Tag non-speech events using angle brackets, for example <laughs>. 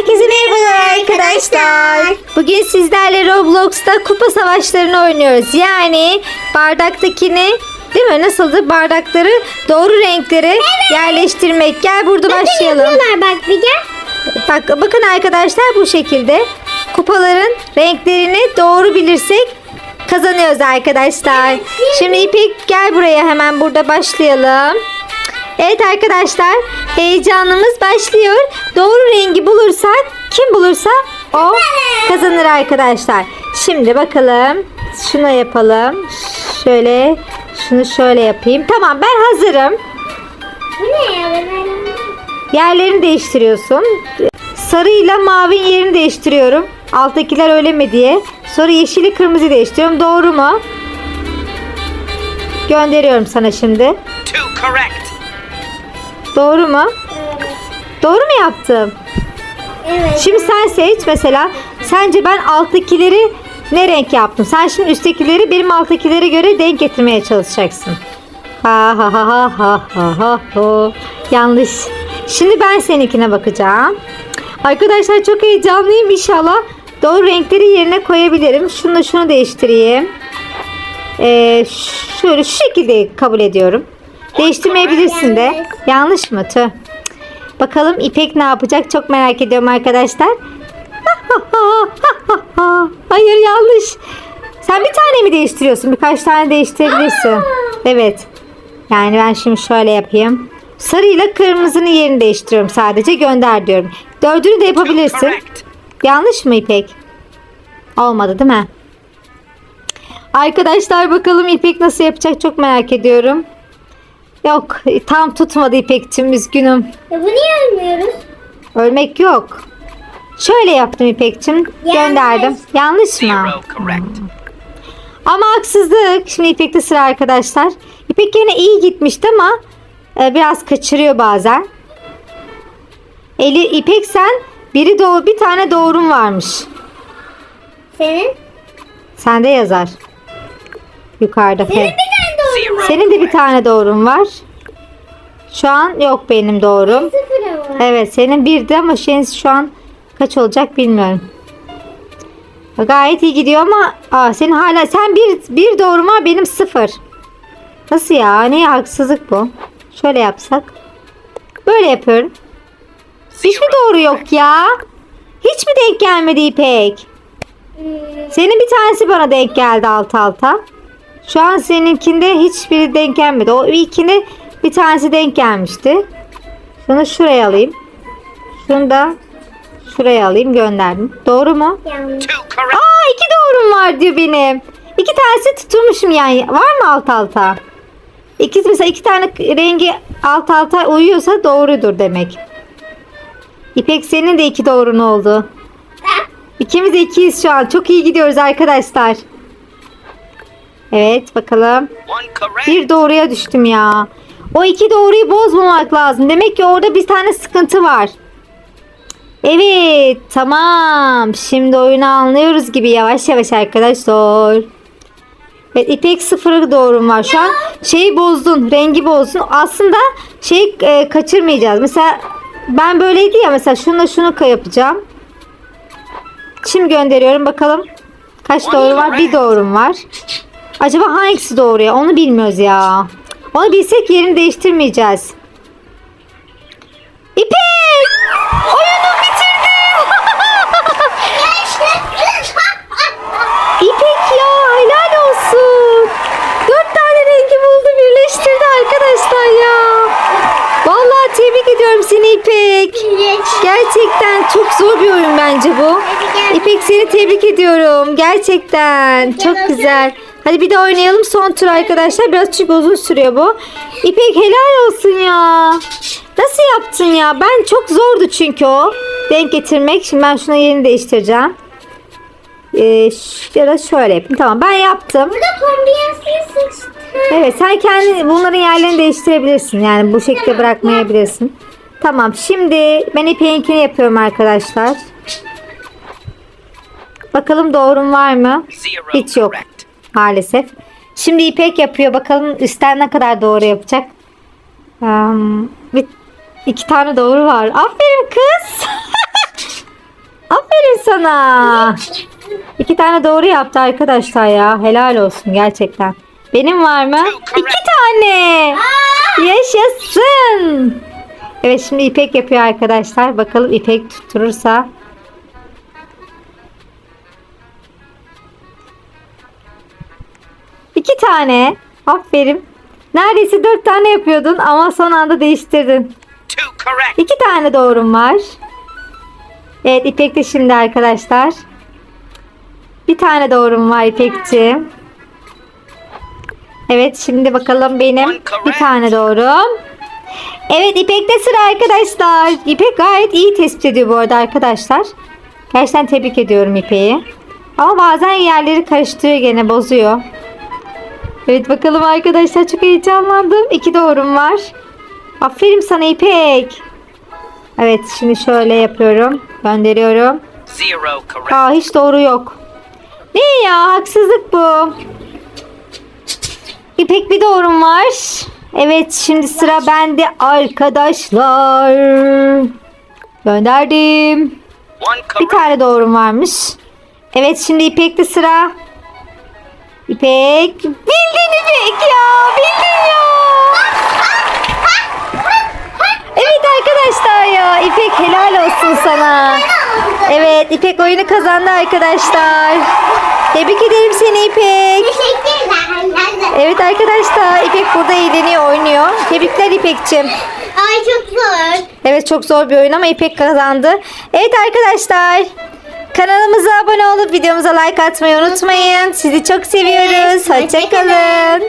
Herkese merhabalar arkadaşlar. Bugün sizlerle Roblox'ta kupa savaşlarını oynuyoruz. Yani bardaktakini değil mi? Nasıldı? Bardakları doğru renklere yerleştirmek. Gel burada başlayalım. Yapıyorlar bak bir gel. Bak bakın arkadaşlar bu şekilde kupaların renklerini doğru bilirsek kazanıyoruz arkadaşlar. Şimdi İpek gel buraya hemen burada başlayalım. Evet arkadaşlar heyecanımız başlıyor. Doğru rengi bulursak kim bulursa o kazanır arkadaşlar. Şimdi bakalım şunu yapalım. Şöyle şunu şöyle yapayım. Tamam ben hazırım. Bu ne ya? Yerlerini değiştiriyorsun. Sarıyla mavinin yerini değiştiriyorum. Alttakiler öyle mi diye. Sonra yeşili kırmızı değiştiriyorum. Doğru mu? Gönderiyorum sana şimdi. Two correct. Doğru mu? Doğru mu yaptım? Evet. Şimdi sen seç mesela. Sence ben alttakileri ne renk yaptım? Sen şimdi üsttekileri benim alttakilere göre denk getirmeye çalışacaksın. Ha ha ha ha ha ha ha ha. Yanlış. Şimdi ben seninkine bakacağım. Arkadaşlar çok heyecanlıyım inşallah. Doğru renkleri yerine koyabilirim. Şunu da şunu değiştireyim. Ee, şöyle şu şekilde kabul ediyorum. Değiştirmeyebilirsin de. Yanlış mı? Tüh. Bakalım İpek ne yapacak? Çok merak ediyorum arkadaşlar. <laughs> Hayır yanlış. Sen bir tane mi değiştiriyorsun? Birkaç tane değiştirebilirsin. Evet. Yani ben şimdi şöyle yapayım. Sarıyla kırmızının yerini değiştiriyorum sadece. Gönder diyorum. Dördünü de yapabilirsin. Yanlış mı İpek? Olmadı değil mi? Arkadaşlar bakalım İpek nasıl yapacak çok merak ediyorum. Yok tam tutmadı İpek'cim üzgünüm. Ya bu niye ölmüyoruz? Ölmek yok. Şöyle yaptım İpek'cim. Gönderdim. Yanlış mı? Zero correct. Ama haksızlık. Şimdi İpek'te sıra arkadaşlar. İpek yine iyi gitmişti ama e, biraz kaçırıyor bazen. Eli İpek sen biri doğru bir tane doğrum varmış. Senin? Sende yazar. Yukarıda. Senin bir tane. Senin de bir tane doğrum var. Şu an yok benim doğrum. Evet senin birdi ama şeyin şu an kaç olacak bilmiyorum. Gayet iyi gidiyor ama aa, senin hala sen bir, bir doğru var benim sıfır. Nasıl ya? Ne haksızlık bu? Şöyle yapsak. Böyle yapıyorum. Hiç mi doğru yok ya? Hiç mi denk gelmedi İpek? Hmm, Senin bir tanesi bana denk geldi alt alta. Şu an seninkinde hiçbiri denk gelmedi. O ilkine bir tanesi denk gelmişti. Şunu şuraya alayım. Şunu da şuraya alayım gönderdim. Doğru mu? correct. Aa iki doğrum var diyor benim. İki tanesi tutturmuşum yani. Var mı alt alta? İki, mesela iki tane rengi alt alta uyuyorsa doğrudur demek. İpek senin de iki doğrun oldu. İkimiz de ikiyiz şu an. Çok iyi gidiyoruz arkadaşlar. Evet bakalım. Bir doğruya düştüm ya. O iki doğruyu bozmamak lazım. Demek ki orada bir tane sıkıntı var. Evet tamam. Şimdi oyunu anlıyoruz gibi yavaş yavaş arkadaşlar. Evet İpek sıfırı doğrum var. Şu an şeyi bozdun. Rengi bozdun. Aslında şeyi e, kaçırmayacağız. Mesela ben böyleydi ya mesela şununla şunu yapacağım. Şimdi gönderiyorum bakalım. Kaç doğru var? Bir doğrum var. Acaba hangisi doğru ya? Onu bilmiyoruz ya. Onu bilsek yerini değiştirmeyeceğiz. İpek! Oyunu bitirdim. <laughs> İpek ya helal olsun. Dört tane rengi buldu birleştirdi arkadaşlar ya. Vallahi tebrik ediyorum seni İpek. Gerçekten çok zor bir oyun bence bu. İpek seni tebrik ediyorum. Gerçekten çok güzel. Hadi bir de oynayalım son tur arkadaşlar. Biraz çünkü uzun sürüyor bu. İpek helal olsun ya. Nasıl yaptın ya? Ben çok zordu çünkü o. Denk getirmek. Şimdi ben şuna yerini değiştireceğim. Ee, ya da şöyle yapayım. Tamam ben yaptım. Burada kombinasyonu sıçtı. Evet sen kendi bunların yerlerini değiştirebilirsin. Yani bu şekilde bırakmayabilirsin. Tamam şimdi ben ipeğinkini yapıyorum arkadaşlar. Bakalım doğrum var mı? Hiç yok. Maalesef. Şimdi İpek yapıyor. Bakalım üstten ne kadar doğru yapacak. Um, bir, iki tane doğru var. Aferin kız. <laughs> sana. İki tane doğru yaptı arkadaşlar ya. Helal olsun gerçekten. Benim var mı? İki tane. Yaşasın. Evet şimdi İpek yapıyor arkadaşlar. Bakalım İpek tutturursa. İki tane. Aferin. Neredeyse dört tane yapıyordun ama son anda değiştirdin. İki tane doğrum var. Evet İpek de şimdi arkadaşlar. Bir tane doğrum var İpek'ciğim. Evet şimdi bakalım benim bir tane doğrum. Evet İpek'te sıra arkadaşlar. İpek gayet iyi tespit ediyor bu arada arkadaşlar. Gerçekten tebrik ediyorum İpek'i. Ama bazen yerleri karıştırıyor gene bozuyor. Evet bakalım arkadaşlar çok heyecanlandım. İki doğrum var. Aferin sana İpek. Evet şimdi şöyle yapıyorum. Gönderiyorum. Aa hiç doğru yok. Ne ya haksızlık bu. İpek bir doğrum var. Evet şimdi sıra bende arkadaşlar. Gönderdim. Bir tane doğrum varmış. Evet şimdi İpek'te sıra. İpek. Bildin İpek ya. Bildin ya. Evet arkadaşlar ya. İpek helal olsun sana. Evet İpek oyunu kazandı arkadaşlar. Tebrik ederim seni İpek. Teşekkürler. Evet arkadaşlar İpek burada eğleniyor oynuyor. Tebrikler İpek'ciğim. Ay çok zor. Evet çok zor bir oyun ama İpek kazandı. Evet arkadaşlar. Kanalımıza abone olup videomuza like atmayı unutmayın. Sizi çok seviyoruz. Hoşçakalın.